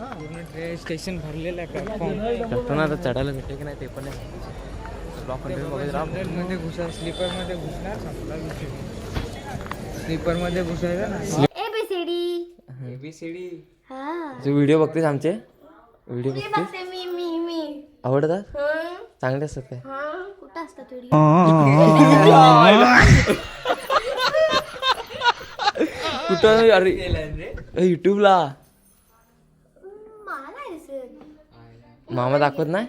पूर्ण train station भरलेलं आहे प्लॅटफॉर्म भेटतो ना आता चढायला भेटे की नाही ते पण राहा मध्ये घुसा स्लीपरमध्ये घुसणार स्लीपरमध्ये घुसायचं ना. एबीसीडी एबीसीडी हा. तू व्हिडिओ बघतेस आमचे? व्हिडिओ बघते मी मी मी. आवडतात? हं? चांगले असतात काय? हा. कुठं असतात व्हिडिओ कुठं? अरे युट्यूबला मामा दाखवत नाही?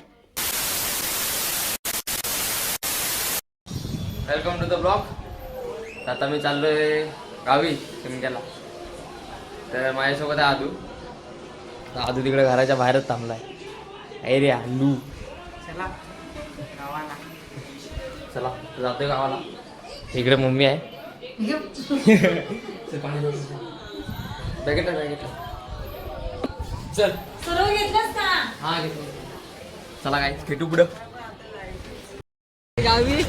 वेलकम टू द ब्लॉग आता मी चाललोय गावी शिमग्याला. तर माझ्यासोबत आहे आदू. आदू तिकडे घराच्या बाहेरच थांबलाय. एरिया लू चला. गावाला. चला जातोय गावाला. इकडे मम्मी आहे. बॅगेट बॅगेट चल. हा घेतो चला काय खेटू पुढं. गावी?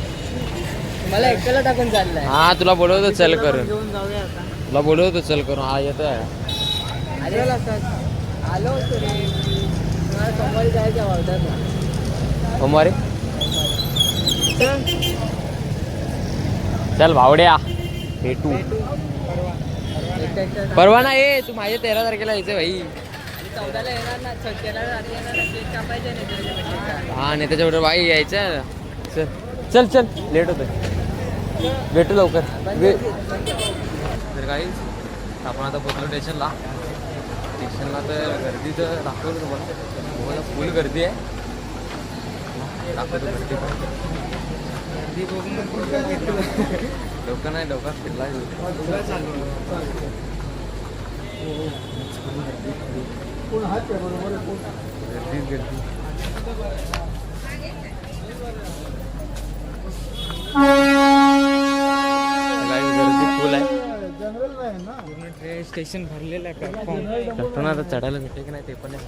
मला एकट्याला टाकून चाललाय. हा तुला बोलवतो चल करून. घेऊन जाऊया आता. तुला बोलवतो चल करून. हा येतोय. अरे आलो होतो रे. मला सोमवारी जायचं सोमवारी? चल भावड्या. भेटू. परवा. ना ये तू माझ्या तेरा तारखेला यायचं भाई. नाही. हा नाही त्याच्याबरोबर बाई यायचं. चल चल चल. लेट होतोय. भेटू लवकर. तर काही आपण आता पोचलो स्टेशनला स्टेशनला तर गर्दी तर दाखवलं तुम्हाला. तुम्हाला फुल गर्दी आहे. दाखवतो गर्दी पण. गर्दी बघून पुढं भेटू. लोक नाही गर्दी गर्दी. फुल आहे. पूर्ण ट्रेन स्टेशन भरलेलं आहे प्लॅटफॉर्म भेटतो आता चढायला भेटे की नाही ते पण नाही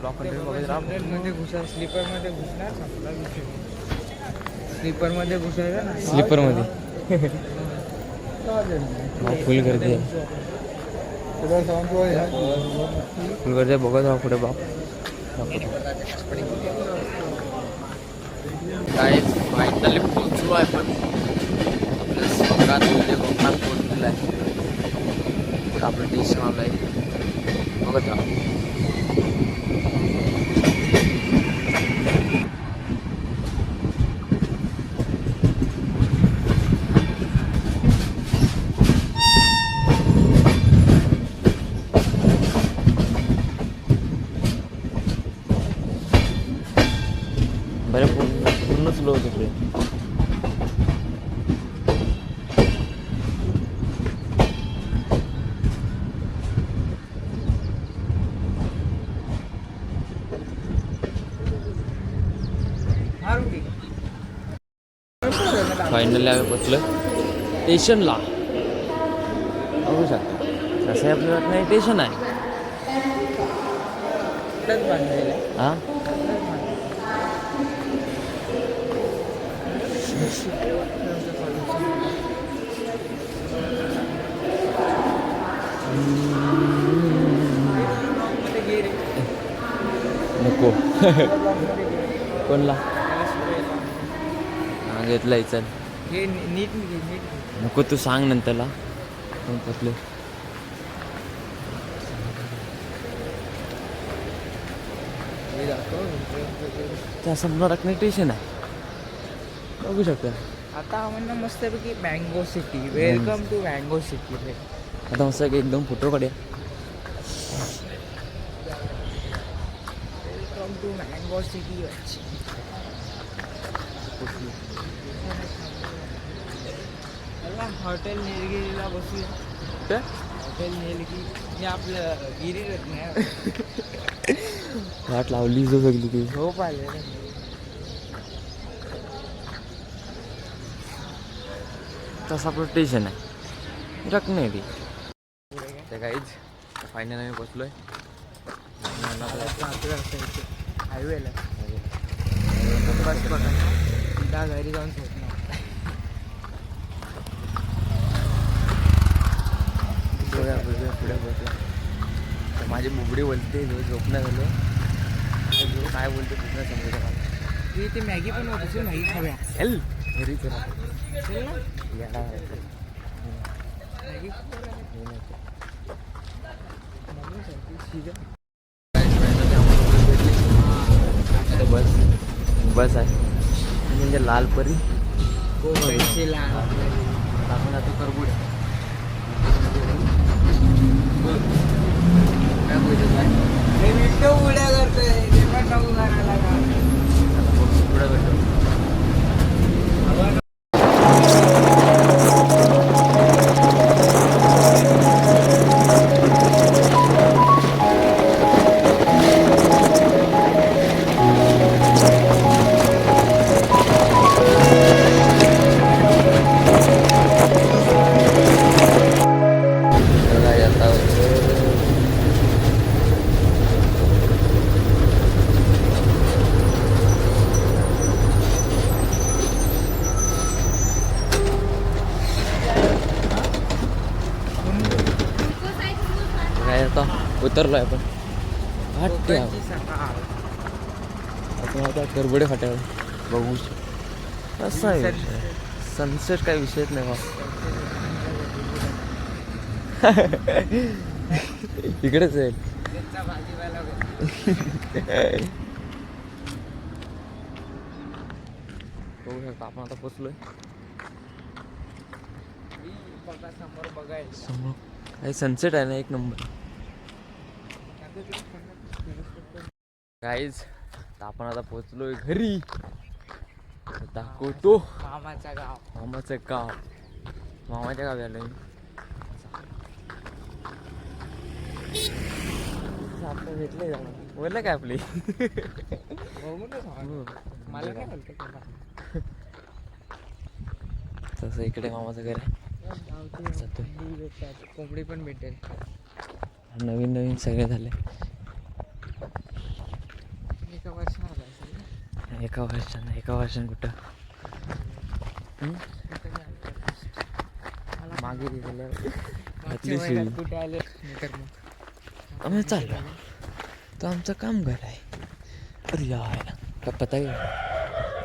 ब्लॉक कंटिन्यू बघत राहा. मध्ये घुसा स्लीपरमध्ये घुसणार संपला विषय. स्लीपरमध्ये घुसायचं ना. स्लीपरमध्ये फुल गर्दी आहे. गर्दी बघत आहो पुढे बाप. काय फायनली पोचलो आहे पण कोकणात म्हणजे कोकणात पोचलेलं आहे आपलं टेन्शन आलं आहे बघत राहा बरं पूर्ण पूर्ण स्लो होतं ट्रेन मारुती फायनली आम्ही पोचलो स्टेशनला बघू शकता. तसं आपल्या वाटत नाही स्टेशन आहे. आहे. हा? नको. कोणला? हा घेतलाय चल. हे नीट नीट. नको तू सांग नंतरला. हे त्या समोर रकणे स्टेशन आहे. बघू शकता. आता म्हणणं मस्तपैकी mango city welcome to mango city आता मस्त एक एकदम फोटो काढूया. वेलकम टू मँगो सिटी चला हॉटेल निलगिरीला बसूया हॉटेल निलगिरी हे आपलं गिरीरच नाही वाट लावली जो सगळी ती आले रे तसं आपलं स्टेशन आहे रकणे ती ते काहीच फायनल आम्ही पोचलोय हायवेला बस बघा त्या घरी जाऊन झोपणार पुढे पुढे पुढे पोचला माझी बुबडी बोलते झोपणं झालं जो काय बोलते पूर्ण समजतं मला. तू इथे मॅगी पण होती मॅगी खाव्या चल घरी चला. तो. तो. इथे बस बस आहे. म्हणजे लाल परी. आपण आता करबुड. काय बोलतो काय आता उतरलोय आपण. वाटते कोकणची सकाळ. आपण आता करबडे फाट्यावर बघू. असा आहे विषय. सनसेट काही विषयच नाही बा. इकडेच आहे. बघ. शकता आपण आता पोचलोय. समोर काही सनसेट आहे ना एक नंबर. काहीच आपण आता पोचलोय घरी. दाखवतो. मामाचा गाव. मामाचं गाव. मामाच्या गावी आलोय मी. आता भेटले बोललं काय आपली? हो. मला काय बोलतो तसं इकडे मामाचं घर आहे. कोंबडी पण भेटेल. नवीन नवीन सगळे झाले. एका वर्षाला असेल ना. एका वर्षानं एका वर्षानं कुठं. मागे शिवी. कुठे आले? आम्ही चाललो. तो आमचं काम घर आहे. अरे यार. का पता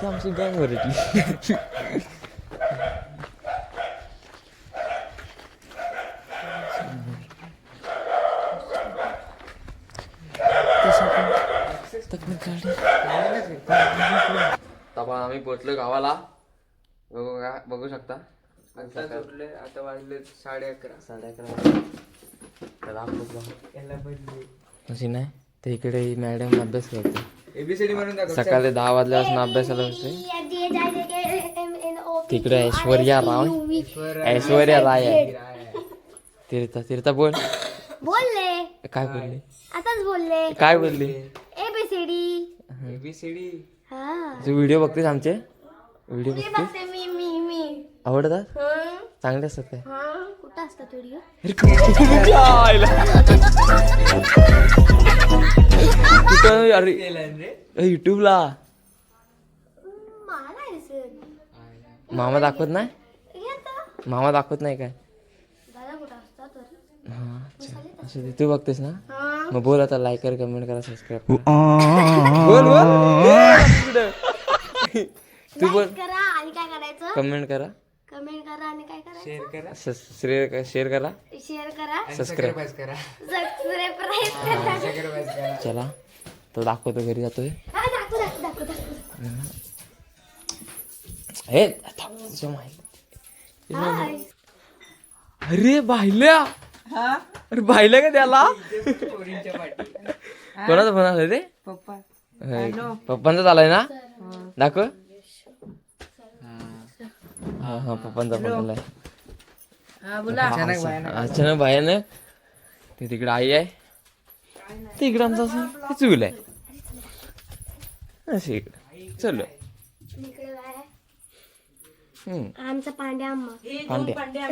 ते आमची गँग भरतली आपण आम्ही पोचलो गावाला. बघू का बघू शकता. आता सुटले आता वाजले साडे अकरा. साडे अकरा. अशी नाही ते इकडे मॅडम अभ्यास करते. एबीसीडी म्हणून दाखव. सकाळी दहा वाजल्यापासून अभ्यासाला बसते तिकडे ऐश्वर्या राय ऐश्वर्या राय आहे. तीर्था तीर्था बोल. बोलले. काय बोलली? आताच बोलले. काय बोलली? एबीसीडी एबीसीडी हा. तू व्हिडिओ बघतेस आमचे? व्हिडिओ मी बघते मी मी मी. आवडतात? हं? चांगले असतात काय? हं? कुठं असतात व्हिडिओ? कुठं? अरे युट्यूबला मला नाही दिसत. मामा दाखवत नाही? मामा दाखवत नाही काय? दादा कुठं असतात तर? हा अच्छा. असं ते तू बघतेस ना? हं? मग बोल आता लाईक कर कमेंट करा सबस्क्राईब बोल बोल. ए. तू बोल. Like करा आणि काय करायचं? कमेंट करा. कमेंट करा आणि काय करायचं? शेअर करा. शेअर शेअर करा. शेअर करा. सबस्क्राईब करा. सबस्क्राईब करा. चला. तो दाखवतो घरी जातोय. हा दाखव दाखव दाखव दाखव. हे थांब, तुझ्या माहिती. हाय अरे बाहिल्या अरे बाहिल्या का त्याला? कोणाचा फोन आला ते? पप्पा. हे, पप्पांचा झालाय ना? दाखव. हा. हा पप्पांचा फोन आलाय. अचानक भयानक. ते तिकडे आई आहे. ते इकडे आमचं असं आहे अशी इकडे. चलो. आमचा पांड्या अम्मा. पांड्या.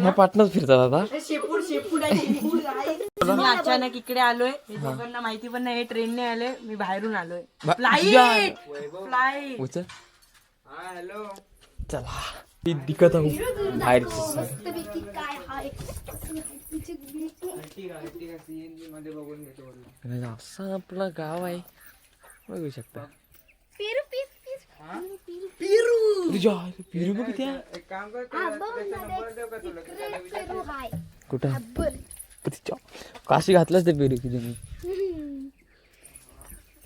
ह्या पाटणच फिरतात आता. मी अचानक इकडे आलोय. हे दोघांना माहिती पण नाही ट्रेनने आलोय मी बाहेरून आलोय. बा- फ्लाईट फ्लाईट उचल. हा हॅलो चला. ती दिकत आहो. मस्तपैकी काय हा एक असं आपलं गाव आहे. बघू शकता पेरू पीस पीस हा? तुझ्या आईला पिरू बघ किती आहे. एक काम कर हा त्याचा- बघ त्याचा ना नंबर देऊ का तुला इकडे पेरू हाय कुठं? बघ तिच्या काशी घातलंच ते पेरू किती मी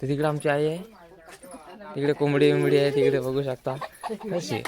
तर तिकडे आमची आई आहे. तिकडे कोंबडी बिंबडी आहे तिकडे बघू शकता. कशी आहे.